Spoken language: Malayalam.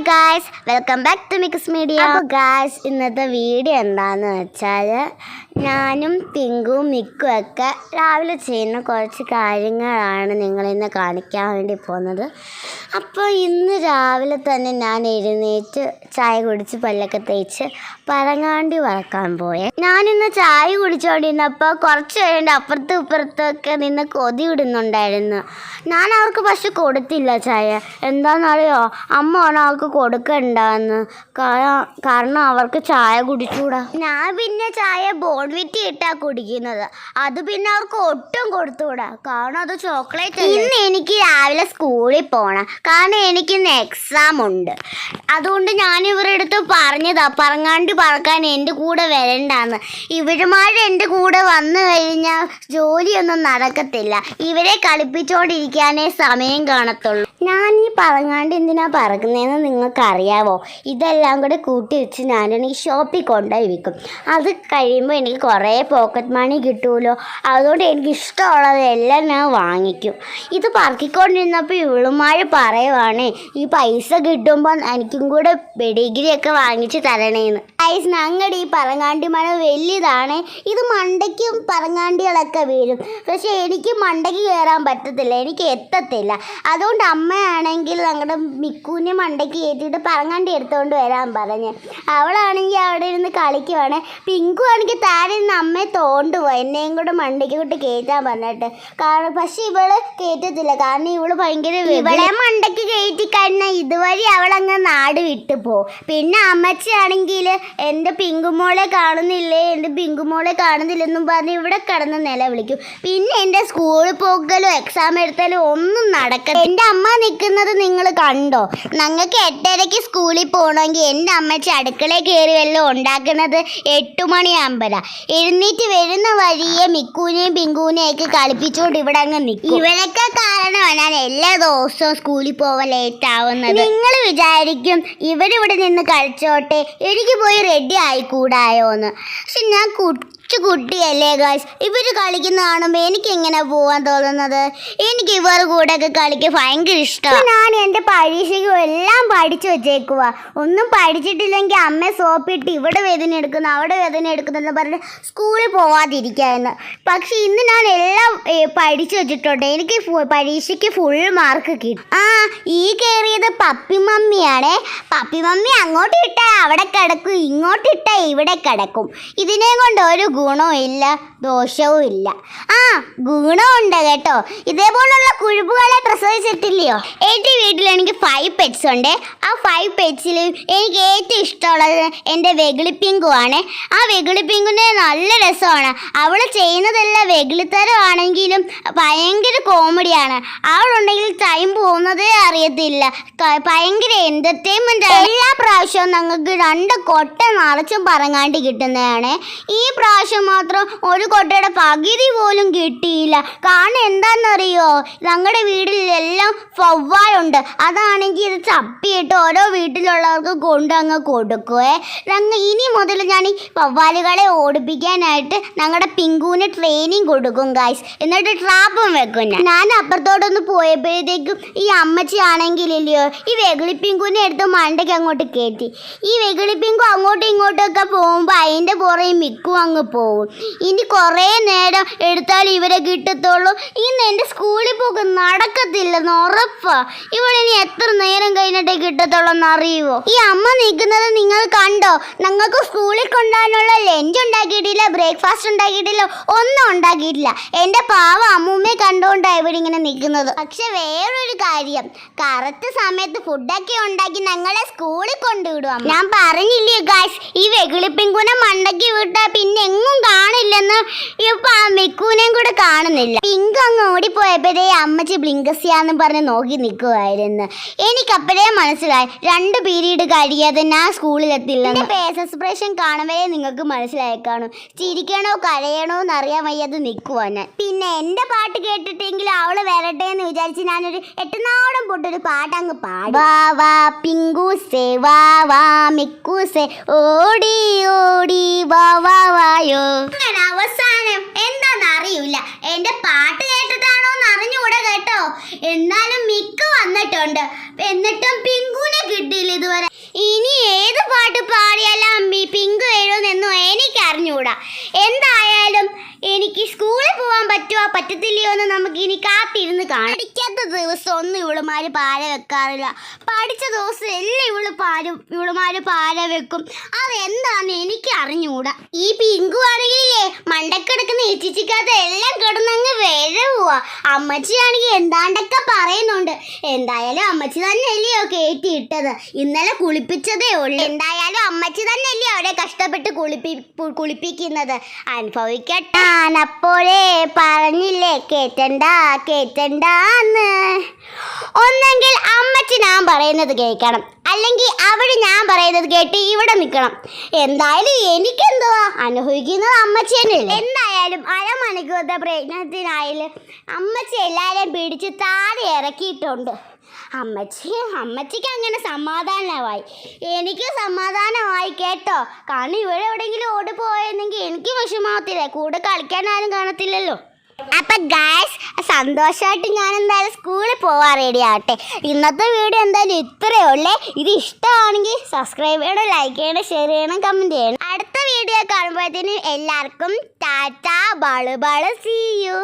Hi guys welcome back to mix media അപ്പോൾ ഗായ്സ് ഇന്നത്തെ വീഡിയോ എന്താണെന്ന് വെച്ചാൽ ഞാനും പിങ്കും മിക്കും ഒക്കെ രാവിലെ ചെയ്യുന്ന കുറച്ച് കാര്യങ്ങളാണ് നിങ്ങളിന്ന് കാണിക്കാൻ വേണ്ടി പോകുന്നത്. അപ്പോൾ ഇന്ന് രാവിലെ തന്നെ ഞാൻ എഴുന്നേറ്റ് ചായ കുടിച്ച് പല്ലൊക്കെ തേച്ച് പറങ്ങാണ്ടി വറക്കാൻ പോയെ. ഞാനിന്ന് ചായ കുടിച്ചുകൊണ്ടിരുന്നപ്പോൾ കുറച്ച് കഴിയേണ്ട അപ്പുറത്തും ഇപ്പുറത്തൊക്കെ നിന്ന് കൊതി ഇടുന്നുണ്ടായിരുന്നു ഞാൻ അവർക്ക് പക്ഷെ കൊടുത്തില്ല ചായ. എന്താണെന്നറിയോ? അമ്മ ആണ് അവർക്ക് കൊടുക്കണ്ടെന്ന്. കാരണം അവർക്ക് ചായ കുടിച്ചുകൂടാ ഞാൻ പിന്നെ ചായ ബോൺവിറ്റി ഇട്ടാ കുടിക്കുന്നത്. അത് പിന്നെ അവർക്ക് ഒട്ടും കൊടുത്തുകൂടാ. കാരണം അത് ചോക്ലേറ്റ് ഇന്ന് എനിക്ക് രാവിലെ സ്കൂളിൽ പോകണം കാരണം എനിക്ക് ഇന്ന് എക്സാം ഉണ്ട്. അതുകൊണ്ട് ഞാൻ ഇവരുടെ അടുത്ത് പറഞ്ഞതാ. പറങ്ങാണ്ടി പറക്കാൻ എന്റെ കൂടെ വരണ്ടാന്ന്. ഇവരുമാർ എന്റെ കൂടെ വന്നു കഴിഞ്ഞാൽ ജോലിയൊന്നും നടക്കത്തില്ല. ഇവരെ കളിപ്പിച്ചുകൊണ്ടിരിക്കാനേ സമയം കാണത്തുള്ളൂ. ഞാൻ ഈ പറങ്ങാണ്ട് എന്തിനാ പറക്കുന്നതെന്ന് നിങ്ങൾക്കറിയാവോ? ഇതെല്ലാം കൂടെ കൂട്ടി വെച്ച് ഞാനാണെങ്കിൽ ഷോപ്പിൽ കൊണ്ടുപോയി വിൽക്കും. അത് കഴിയുമ്പോൾ എനിക്ക് കുറേ പോക്കറ്റ് മണി കിട്ടുമല്ലോ അതുകൊണ്ട് എനിക്ക് ഇഷ്ടമുള്ളതെല്ലാം ഞാൻ വാങ്ങിക്കും. ഇത് പറക്കിക്കൊണ്ടിരുന്നപ്പോൾ ഇവളുമാർ പറയുവാണേ ഈ പൈസ കിട്ടുമ്പോൾ എനിക്കും കൂടെ ഡിഗ്രിയൊക്കെ വാങ്ങിച്ച് തരണേന്ന്. ഐസ് ഞങ്ങളുടെ ഈ പറങ്ങാണ്ടി മരം വലിയതാണ് ഇത് മണ്ടയ്ക്കും പറങ്ങാണ്ടികളൊക്കെ വീഴും. പക്ഷേ എനിക്ക് മണ്ടയ്ക്ക് കയറാൻ പറ്റത്തില്ല എനിക്ക് എത്തത്തില്ല. അതുകൊണ്ട് അമ്മയാണെങ്കിൽ ഞങ്ങളുടെ മിക്കൂനെ മണ്ടയ്ക്ക് കയറ്റിയിട്ട് പറങ്ങാണ്ടി എടുത്തുകൊണ്ട് വരാൻ പറഞ്ഞ്. അവളാണെങ്കിൽ അവിടെ ഇരുന്ന് കളിക്കുവാണ്. പിങ്കു ആണെങ്കിൽ താഴെ നിന്ന് അമ്മയെ തോണ്ടുപോയി എന്നെയും കൂടെ മണ്ടയ്ക്ക് കൂട്ടി കയറ്റാൻ പറഞ്ഞിട്ട്. കാരണം പക്ഷെ ഇവൾ കയറ്റത്തില്ല. കാരണം ഇവൾ ഭയങ്കര ഇവളെ മണ്ടയ്ക്ക് കയറ്റി കഴിഞ്ഞാൽ ഇതുവരെ അവളങ്ങ് നാട് വിട്ടു പോകും. പിന്നെ അമ്മച്ചിയാണെങ്കിൽ എന്റെ പിങ്കുമോളെ കാണുന്നില്ലേ? എന്റെ പിങ്കുമോളെ കാണുന്നില്ലെന്നും പറഞ്ഞ് ഇവിടെ കിടന്ന് നിലവിളിക്കും പിന്നെ എന്റെ സ്കൂളിൽ പോകലും എക്സാം എടുത്താലും ഒന്നും നടക്കത്തില്ല എന്റെ അമ്മ നിൽക്കുന്നത് നിങ്ങൾ കണ്ടോ? ഞങ്ങൾക്ക് എട്ടരയ്ക്ക് സ്കൂളിൽ പോകണമെങ്കിൽ എന്റെ അമ്മച്ചി അടുക്കളയിൽ കയറി വല്ലതും ഉണ്ടാക്കുന്നത് എട്ട് മണിയാകുമ്പോഴാണ് എഴുന്നേറ്റ് വരുന്ന വഴിയെ മിക്കൂനെയും പിങ്കൂനെയും ഒക്കെ കളിപ്പിച്ചുകൊണ്ട് ഇവിടെ അങ്ങ് നിൽക്കും ഇവരൊക്കെ കാരണമാണ് ഞാൻ എല്ലാ ദിവസവും സ്കൂളിൽ പോവാൻ ലേറ്റ് ആവുന്നത്. നിങ്ങൾ വിചാരിക്കും ഇവരിവിടെ നിന്ന് കളിച്ചോട്ടെ എനിക്ക് പോയി റെഡി ആയിക്കൂടായോ എന്ന് പക്ഷെ ഞാൻ കൊച്ചു കുട്ടിയല്ലേ ഗായ്സ് ഇവർ കളിക്കുന്ന കാണുമ്പോൾ എനിക്ക് എങ്ങനെ പോവാൻ തോന്നുന്നത്? എനിക്ക് ഇവർ കൂടെ ഒക്കെ കളിക്കാൻ ഭയങ്കര ഇഷ്ടമാണ് ഞാൻ എന്റെ പരീക്ഷയ്ക്കും എല്ലാം പഠിച്ചു വെച്ചേക്കുക ഒന്നും പഠിച്ചിട്ടില്ലെങ്കിൽ അമ്മ സോപ്പിട്ട് ഇവിടെ വേദന എടുക്കുന്നു അവിടെ വേദന എടുക്കുന്നെന്ന് പറഞ്ഞ് സ്കൂളിൽ പോവാതിരിക്കാമെന്ന് പക്ഷേ ഇന്ന് ഞാൻ എല്ലാം പഠിച്ചു വെച്ചിട്ടുണ്ട്. എനിക്ക് പരീക്ഷയ്ക്ക് ഫുൾ മാർക്ക് കിട്ടും. ആ ഈ കയറിയത് പപ്പി മമ്മിയാണേ. പപ്പി മമ്മി അങ്ങോട്ട് ഇട്ടാൽ അവിടെ കിടക്കും ഇങ്ങോട്ട് ഇട്ടാൽ ഇവിടെ കിടക്കും. ഇതിനെ കൊണ്ട് ഒരു ഗുണവും ഇല്ല ദോഷവും ഇല്ല. ആ ഗുണമുണ്ട് കേട്ടോ. ഇതേപോലുള്ള കുഴിപ്പുകളെ പ്രസവിച്ചിട്ടില്ലയോ? എന്റെ വീട്ടിൽ എനിക്ക് ഫൈവ് പെറ്റ്സ് ഉണ്ട്. ആ ഫൈവ് പെറ്റ്സിൽ എനിക്ക് ഏറ്റവും ഇഷ്ടമുള്ളത് എന്റെ വെകിളിപ്പിങ്കു ആണ്. ആ വെകിളിപ്പിങ്കുന്റെ നല്ല രസമാണ്. അവൾ ചെയ്യുന്നതെല്ലാം വെകിളിത്തരമാണെങ്കിലും ഭയങ്കര കോമഡിയാണ് അവളുണ്ടെങ്കിൽ ടൈം പോകുന്നതേ അറിയത്തില്ല. ഭയങ്കര എന്റർടൈൻമെന്റ് എല്ലാ പ്രാവശ്യവും ഞങ്ങൾക്ക് രണ്ട് കൊട്ട നിറച്ചും പറങ്ങാണ്ട് കിട്ടുന്നതാണ്. ഈ പ്രാവശ്യം മാത്രം ഒരു കൊട്ടയുടെ പകുതി പോലും കിട്ടിയില്ല. കാരണം എന്താണെന്നറിയോ? ഞങ്ങളുടെ വീട്ടിലെല്ലാം ഫവ്വായുണ്ട്. അതാണെങ്കിൽ ഇത് ചപ്പിയിട്ട് ഓരോ വീട്ടിലുള്ളവർക്ക് കൊണ്ട് അങ്ങ് കൊടുക്കുവേ. ഞങ്ങൾ ഇനി മുതൽ ഞാൻ ഈ വവ്വാലുകളെ ഓടിപ്പിക്കാനായിട്ട് ഞങ്ങളുടെ പിങ്കുവിന് ട്രെയിനിങ് കൊടുക്കും ഗായ്സ് എന്നിട്ട് ട്രാപ്പും വെക്കും ഞാൻ. ഞാൻ അപ്പുറത്തോട്ടൊന്ന് പോയപ്പോഴത്തേക്കും ഈ അമ്മച്ചി ആണെങ്കിലില്ലയോ ഈ വെകിളി പിങ്കുവിനെ എടുത്ത് മണ്ടയ്ക്ക് അങ്ങോട്ട് കയറ്റി ഈ വെകിളി പിങ്കു അങ്ങോട്ടും ഇങ്ങോട്ടും ഒക്കെ പോകുമ്പോൾ അതിന്റെ പുറകെ മിക്കും അങ്ങ് പോകും ഇനി കുറേ നേരം എടുത്താൽ ഇവരെ കിട്ടത്തുള്ളൂ. ഇന്ന് എന്റെ സ്കൂളിൽ പോക്ക് നടക്കത്തില്ലെന്ന് ഉറപ്പാ. ഇവളിനി എത്ര നേരം കഴിഞ്ഞിട്ടേ കിട്ടത്തുള്ളൂ എന്ന് അറിയുമോ ഈ അമ്മ നിൽക്കുന്നത് നിങ്ങൾ കണ്ടോ? ഞങ്ങൾക്ക് സ്കൂളിൽ കൊണ്ടുപോകാനുള്ള ലഞ്ച് ഉണ്ടാക്കിയിട്ടില്ല ബ്രേക്ക്ഫാസ്റ്റ് ഉണ്ടാക്കിയിട്ടില്ല ഒന്നും ഉണ്ടാക്കിയിട്ടില്ല. എന്റെ പാവ അമ്മൂമ്മയെ കണ്ടുകൊണ്ടാണ് ഇങ്ങനെ നിൽക്കുന്നത്. പക്ഷെ വേറൊരു കാര്യം. കറക്റ്റ് സമയത്ത് ഫുഡൊക്കെ ഉണ്ടാക്കി ഞങ്ങളെ സ്കൂളിൽ കൊണ്ടുവിടും ഞാൻ പറഞ്ഞില്ലേ ഗായ്സ് ഈ വെകിളിപ്പിങ്കുനെ മണ്ടയ്ക്ക് വിട്ടാൽ പിന്നെ എങ്ങും കാണില്ലെന്ന് ഇപ്പൊ ആ മിക്കൂനെയും കൂടെ കാണുന്നില്ല. പിങ്ക് അങ്ങ് ഓടിപ്പോയപ്പോഴേ അമ്മച്ചി ബ്ലിങ്കസിയാന്ന് പറഞ്ഞ് നോക്കി നിൽക്കുമായിരുന്നു എനിക്കപ്പോഴേ മനസ്സിലായി. രണ്ട് പീരീഡ് കഴിയാതെ ഞാൻ സ്കൂളിലെത്തില്ലെന്ന് ഫേസ് എക്സ്പ്രഷൻ കാണുമ്പോഴേ നിങ്ങൾക്ക് മനസ്സിലായി കാണും. ചിരിക്കണോ കരയണോ എന്ന് അറിയാൻ വയ്യാതെ നിൽക്കുവാ ഞാൻ. പിന്നെ എന്റെ പാട്ട് കേട്ടിട്ടെങ്കിൽ അവൾ വരട്ടെ എന്ന് വിചാരിച്ച് ഞാനൊരു എട്ടുനാടൻ പൊട്ടൊരു പാട്ട് അങ്ങ് പാടി. വാ വാ വാ ഓടി ഓടി വാ വാ വായോ. അങ്ങനെ അവസാനം എന്താന്ന് അറിയില്ല എന്റെ പാട്ട് കേട്ടിട്ടാണോ അറിഞ്ഞുകൂടെ കേട്ടോ. എന്നാലും മിക്ക വന്നിട്ടുണ്ട്. എന്നിട്ടും പിങ്കുനെ കിട്ടിയില്ല ഇവളുമാര് പാര വെക്കാറില്ല. പഠിച്ച ദിവസം എല്ലാം ഇവൾ പാര. ഇവളുമാര് പാര വെക്കും. അതെന്താന്ന് എനിക്ക് അറിഞ്ഞുകൂടാ ഈ പിങ്കു ആണെങ്കിലേ മണ്ടക്കിടക്കുന്ന ഏച്ചിച്ചിക്കാത്ത എല്ലാം കിടന്നങ്ങ് വേഴവുക അമ്മച്ചിയാണെങ്കിൽ എന്താണ്ടൊക്കെ പറയുന്നുണ്ട്. എന്തായാലും അമ്മച്ചി തന്നെയല്ലയോ കയറ്റി ഇട്ടത്. ഇന്നലെ കുളിപ്പിച്ചതേ ഉള്ളൂ. എന്തായാലും അമ്മച്ചി തന്നെയല്ലേ അവരെ കഷ്ടപ്പെട്ട് കുളിപ്പി കുളിപ്പിക്കുന്നത്. അനുഭവിക്കട്ടെ. അപ്പോഴേ പറഞ്ഞില്ലേ കേറ്റണ്ട കേറ്റണ്ടെന്ന്. ഒന്നെങ്കിൽ അമ്മച്ചി ഞാൻ പറയുന്നത് കേൾക്കണം. അല്ലെങ്കിൽ അവിടെ ഞാൻ പറയുന്നത് കേട്ട് ഇവിടെ നിൽക്കണം. എന്തായാലും എനിക്കെന്തുവാ? അനുഭവിക്കുന്നത് അമ്മച്ചി തന്നെയല്ലേ? എന്തായാലും അരമണിക്കൂറത്തെ പ്രയത്നത്തിനായാലും അമ്മച്ചി എല്ലാവരെയും പിടിച്ച് താഴെ ഇറക്കിയിട്ടുണ്ട്. അമ്മച്ചി അമ്മച്ചിക്ക് അങ്ങനെ സമാധാനമായി. എനിക്ക് സമാധാനമായി കേട്ടോ. കാരണം ഇവിടെ എവിടെയെങ്കിലും ഓടിപ്പോയെന്നെങ്കിൽ എനിക്ക് വിഷമാവത്തില്ലേ കൂടെ കളിക്കാൻ ആരും കാണത്തില്ലല്ലോ. അപ്പൊ ഗായ്സ് സന്തോഷമായിട്ട് ഞാൻ എന്തായാലും സ്കൂളിൽ പോവാൻ റെഡി ആവട്ടെ. ഇന്നത്തെ വീഡിയോ എന്തായാലും ഇത്രയേ ഉള്ളേ. ഇത് ഇഷ്ടമാണെങ്കിൽ സബ്സ്ക്രൈബ് ചെയ്യണം ലൈക്ക് ചെയ്യണം ഷെയർ ചെയ്യണം കമന്റ് ചെയ്യണം. അടുത്ത വീഡിയോ കാണുമ്പോഴത്തേനും എല്ലാവർക്കും ടാറ്റ ബൾ ബൾ സീ യു